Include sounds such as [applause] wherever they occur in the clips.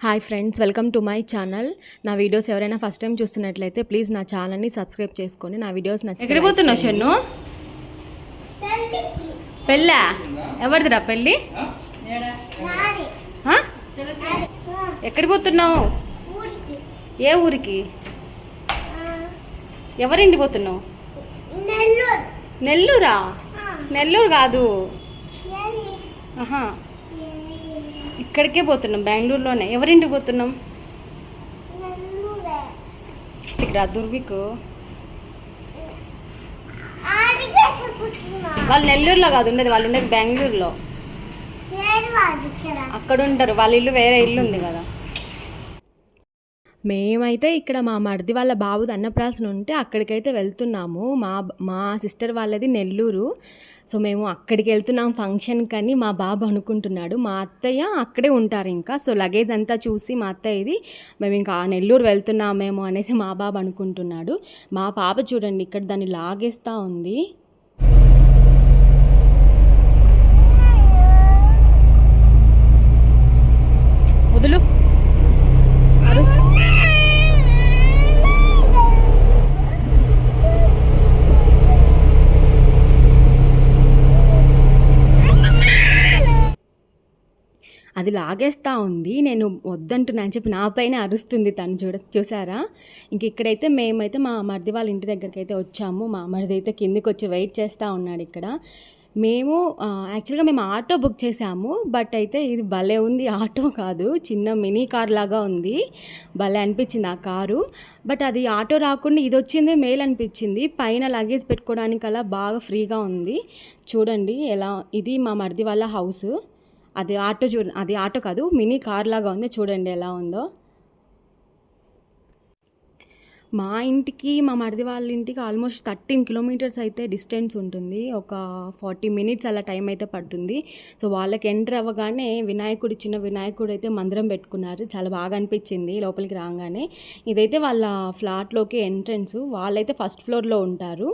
Hi friends welcome to my channel. నా videos ఎవరైనా first time చూస్తున్నట్లయితే ప్లీజ్ నా ఛానల్ని సబ్స్క్రైబ్ చేసుకొని నా వీడియోస్ పోతున్నావు షన్ను? పెళ్ళా? ఎవరిదిరా పెళ్ళి? ఆ? ఎక్కడికి పోతున్నావు? ఏ ఊరికి? ఎవరింటికి పోతున్నావు? నెల్లూరా. నెల్లూరు? కాదు. ఆహా. ఇక్కడికే పోతున్నాం బెంగళూరులోనే. ఎవరింటికి పోతున్నాం? రా దుర్వికు. వాళ్ళు నెల్లూరులో కాదు ఉండేది వాళ్ళు ఉండేది బెంగళూరులో. అక్కడ ఉంటారు వాళ్ళ ఇల్లు వేరే ఇల్లు ఉంది కదా. మేమైతే ఇక్కడ మా మరిది వాళ్ళ బాబుది అన్నప్రాసన ఉంటే అక్కడికైతే వెళ్తున్నాము. మా మా సిస్టర్ వాళ్ళది నెల్లూరు. సో మేము అక్కడికి వెళ్తున్నాం ఫంక్షన్ కానీ మా బాబు అనుకుంటున్నాడు. మా అత్తయ్య అక్కడే ఉంటారు ఇంకా. సో లగేజ్ అంతా చూసి మా అత్తయ్య ఇది మేము ఇంకా నెల్లూరు వెళ్తున్నామేమో అనేసి మా బాబు అనుకుంటున్నాడు. మా పాప చూడండి ఇక్కడ దాన్ని లాగేస్తూ ఉంది. అది లాగేస్తూ ఉంది. నేను వద్దంటున్నా అని చెప్పి నా పైన అరుస్తుంది తను చూడ చూసారా? ఇంక ఇక్కడైతే మేమైతే మా మరిది వాళ్ళ ఇంటి దగ్గరికి అయితే వచ్చాము. మా మరిది అయితే కిందికి వచ్చి వెయిట్ చేస్తూ ఉన్నాడు ఇక్కడ. మేము యాక్చువల్గా మేము ఆటో బుక్ చేసాము. బట్ అయితే ఇది భలే ఉంది. ఆటో కాదు. చిన్న మినీ కార్ లాగా ఉంది. భలే అనిపించింది ఆ కారు. బట్ అది ఆటో రాకుండా ఇది వచ్చింది మేల్ అనిపించింది. పైన లగేజ్ పెట్టుకోవడానికి అలా బాగా ఫ్రీగా ఉంది. చూడండి ఎలా ఇది మా మరిది వాళ్ళ హౌస్. అది ఆటో చూ అది ఆటో కాదు మినీ కార్ లాగా ఉంది. చూడండి ఎలా ఉందో. మా ఇంటికి మా మరిది వాళ్ళ ఇంటికి ఆల్మోస్ట్ థర్టీన్ కిలోమీటర్స్ అయితే డిస్టెన్స్ ఉంటుంది. ఒక ఫార్టీ మినిట్స్ అలా టైం అయితే పడుతుంది. సో వాళ్ళకి ఎంటర్ అవ్వగానే వినాయకుడు చిన్న వినాయకుడు అయితే మందిరం పెట్టుకున్నారు. చాలా బాగా అనిపించింది లోపలికి రాగానే. ఇదైతే వాళ్ళ ఫ్లాట్లోకి ఎంట్రన్స్. వాళ్ళైతే ఫస్ట్ ఫ్లోర్లో ఉంటారు.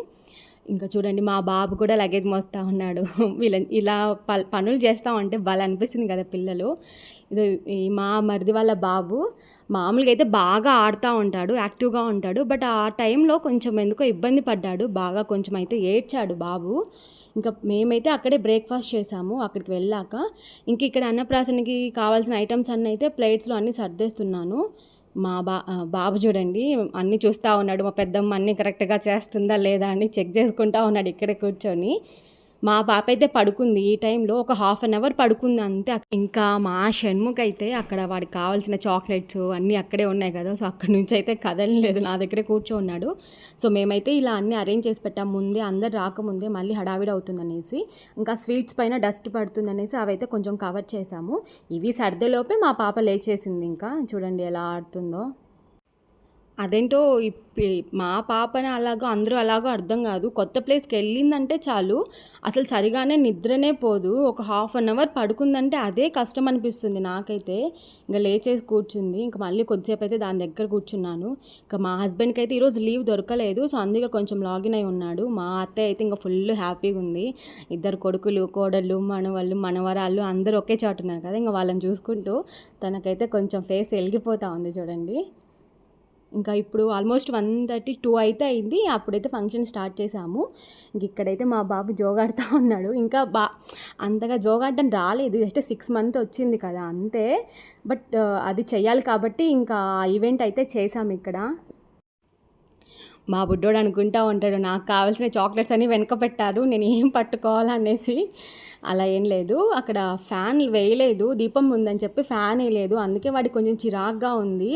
ఇంకా చూడండి మా బాబు కూడా లగేజ్ మోస్తూ ఉన్నాడు. [laughs] వీళ్ళ ఇలా ప పనులు చేస్తూ ఉంటే భలే అనిపిస్తుంది కదా పిల్లలు. ఇది ఈ మా మరిది వాళ్ళ బాబు మామూలుగా అయితే బాగా ఆడుతూ ఉంటాడు యాక్టివ్గా ఉంటాడు. బట్ ఆ టైంలో కొంచెం ఎందుకో ఇబ్బంది పడ్డాడు. బాగా కొంచెం అయితే ఏడ్చాడు బాబు. ఇంకా మేమైతే అక్కడే బ్రేక్ఫాస్ట్ చేసాము అక్కడికి వెళ్ళాక. ఇంక ఇక్కడ అన్నప్రాసనకి కావాల్సిన ఐటమ్స్ అన్నీ అయితే ప్లేట్స్లో అన్నీ సర్దేస్తున్నాను. మా బా బాబు చూడండి అన్నీ చూస్తూ ఉన్నాడు మా పెద్దమ్మ అన్నీ కరెక్ట్గా చేస్తుందా లేదా అని చెక్ చేసుకుంటా ఉన్నాడు ఇక్కడే కూర్చొని. మా పాప అయితే పడుకుంది. ఈ టైంలో ఒక హాఫ్ అన్ అవర్ పడుకుంది అంతే. ఇంకా మా షణ్ముఖ్ అయితే అక్కడ వాడికి కావాల్సిన చాక్లెట్స్ అన్నీ అక్కడే ఉన్నాయి కదా. సో అక్కడి నుంచి అయితే కదలలేదు. నా దగ్గరే కూర్చోన్నాడు. సో మేమైతే ఇలా అన్నీ అరేంజ్ చేసి పెట్టాం. ముందే అందరు రాకముందే మళ్ళీ హడావిడి అవుతుందనేసి ఇంకా స్వీట్స్ పైన డస్ట్ పడుతుందనేసి అవైతే కొంచెం కవర్ చేసాము ఇవి సర్దలోపే మా పాప లేచేసింది ఇంకా. చూడండి ఎలా ఆడుతుందో. అదేంటో ఇప్పి మా పాపని అలాగో అందరూ అలాగో అర్థం కాదు. కొత్త ప్లేస్కి వెళ్ళిందంటే చాలు. అసలు సరిగానే నిద్రనే పోదు. ఒక హాఫ్ అన్ అవర్ పడుకుందంటే అదే కష్టం అనిపిస్తుంది నాకైతే. ఇంకా లేచేసి కూర్చుంది. ఇంకా మళ్ళీ కొద్దిసేపు అయితే దాని దగ్గర కూర్చున్నాను. ఇంకా మా హస్బెండ్కి అయితే ఈరోజు లీవ్ దొరకలేదు. సో అందుకే కొంచెం లాగిన్ అయి ఉన్నాడు. మా అత్తయ్య అయితే ఇంకా ఫుల్ హ్యాపీగా ఉంది. ఇద్దరు కొడుకులు కోడళ్ళు మనవాళ్ళు మనవరాళ్ళు అందరూ ఒకే చోట ఉన్నారు కదా! ఇంకా వాళ్ళని చూసుకుంటూ తనకైతే కొంచెం ఫేస్ వెలిగిపోతూ ఉంది చూడండి. ఇంకా ఇప్పుడు ఆల్మోస్ట్ వన్ థర్టీ టూ అయితే అయింది. అప్పుడైతే ఫంక్షన్ స్టార్ట్ చేసాము ఇంక ఇక్కడైతే మా బాబు జోగాడుతూ ఉన్నాడు. ఇంకా బా అంతగా జోగాడడం రాలేదు. జస్ట్ సిక్స్ మంత్ వచ్చింది కదా అంతే. బట్ uh, అది చెయ్యాలి కాబట్టి ఇంకా ఈవెంట్ అయితే చేసాము ఇక్కడ. మా బుడ్డోడు అనుకుంటా ఉంటాడు నాకు కావాల్సిన చాక్లెట్స్ అన్నీ వెనక పెట్టారు నేను ఏం పట్టుకోవాలనేసి అలా ఏం లేదు. అక్కడ ఫ్యాన్ వేయలేదు. దీపం ఉందని చెప్పి ఫ్యాన్ వేయలేదు. అందుకే వాడికి కొంచెం చిరాగ్గా ఉంది.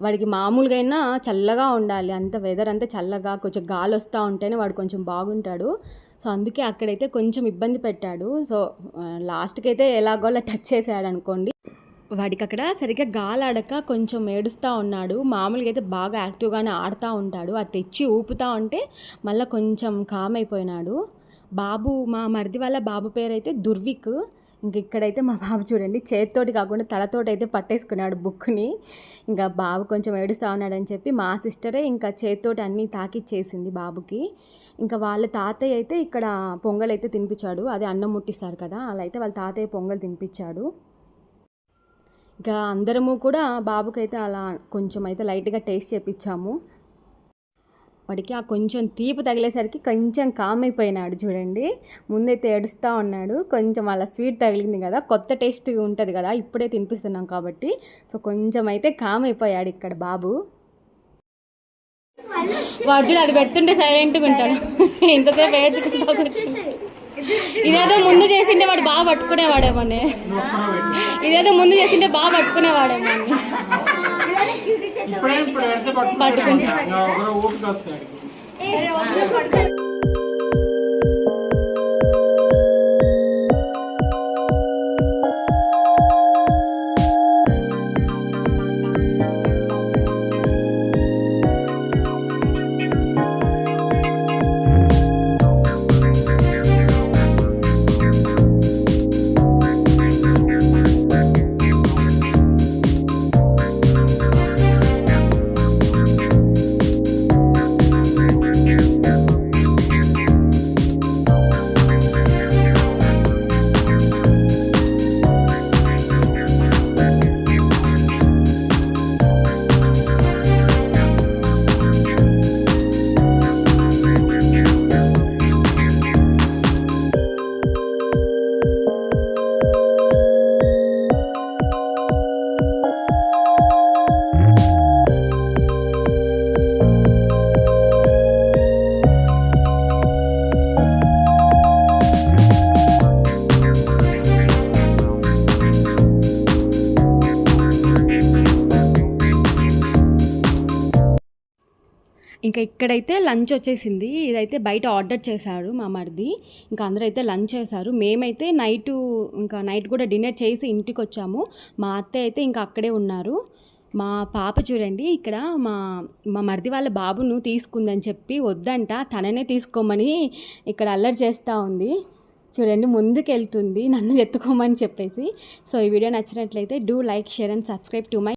వాడికి మామూలుగా అయినా చల్లగా ఉండాలి. అంత వెదర్ అంతా చల్లగా కొంచెం గాలి వస్తూ ఉంటేనే వాడు కొంచెం బాగుంటాడు. సో అందుకే అక్కడైతే కొంచెం ఇబ్బంది పెట్టాడు. సో లాస్ట్కి అయితే ఎలాగో అలా టచ్ చేసాడు అనుకోండి. వాడికి అక్కడ సరిగ్గా గాలాడక కొంచెం ఏడుస్తూ ఉన్నాడు. మామూలుగా అయితే బాగా యాక్టివ్గానే ఆడుతూ ఉంటాడు. అది తెచ్చి ఊపుతూ ఉంటే మళ్ళీ కొంచెం కామ్ అయిపోయినాడు. బాబు మా మరిది వాళ్ళ బాబు పేరు అయితే దుర్విక్. ఇంక ఇక్కడైతే మా బాబు చూడండి చేతితోటి కాకుండా తలతోటి అయితే పట్టేసుకున్నాడు బుక్ని ఇంకా బాబు కొంచెం ఏడుస్తూ ఉన్నాడని చెప్పి మా సిస్టరే ఇంకా చేతితోటి అన్నీ తాకిచ్చేసింది బాబుకి. ఇంకా వాళ్ళ తాతయ్య అయితే ఇక్కడ పొంగల్ అయితే తినిపించాడు అదే అన్నం ముట్టిస్తారు కదా అలా అయితే వాళ్ళ తాతయ్య పొంగల్ తినిపించాడు. ఇంకా అందరము కూడా బాబుకైతే అలా కొంచెం అయితే లైట్గా టేస్ట్ చేపించాము వాడికి ఆ కొంచెం తీపి తగిలేసరికి కొంచెం కామ్ అయిపోయినాడు చూడండి. ముందైతే ఏడుస్తూ ఉన్నాడు. కొంచెం అలా స్వీట్ తగిలింది కదా కొత్త టేస్ట్ ఉంటుంది కదా ఇప్పుడే తినిపిస్తున్నాం కాబట్టి. సో కొంచెం అయితే కామ్ అయిపోయాడు ఇక్కడ బాబు. వాడు చూడు అది పెడుతుంటే సైలెంట్గా ఉంటాడు. ఇంతసేపు ఏడ్చుకుంటా. ఇదేదో ముందు చేసింటే వాడు బాగా పట్టుకునేవాడేమోనే. ఇదేదో ముందు చేసింటే బాగా పట్టుకునేవాడేమో. ఇప్పుడే ఇప్పుడు పెడితే ఊపికి వస్తాడు ఇంకా ఇక్కడైతే లంచ్ వచ్చేసింది. ఇదైతే బయట ఆర్డర్ చేశారు మా మరిది. ఇంకా అందరూ అయితే లంచ్ చేశారు. మేమైతే నైట్ ఇంకా నైట్ కూడా డిన్నర్ చేసి ఇంటికి వచ్చాము మా అత్తయ్య అయితే ఇంకా అక్కడే ఉన్నారు. మా పాప చూడండి ఇక్కడ మా మా మరిది వాళ్ళ బాబును తీసుకుందని చెప్పి వద్దంట. తననే తీసుకోమని ఇక్కడ అల్లరి చేస్తూ ఉంది. చూడండి ముందుకెళ్తుంది. నన్ను ఎత్తుకోమని చెప్పేసి. సో ఈ వీడియో నచ్చినట్లయితే do like share and subscribe to my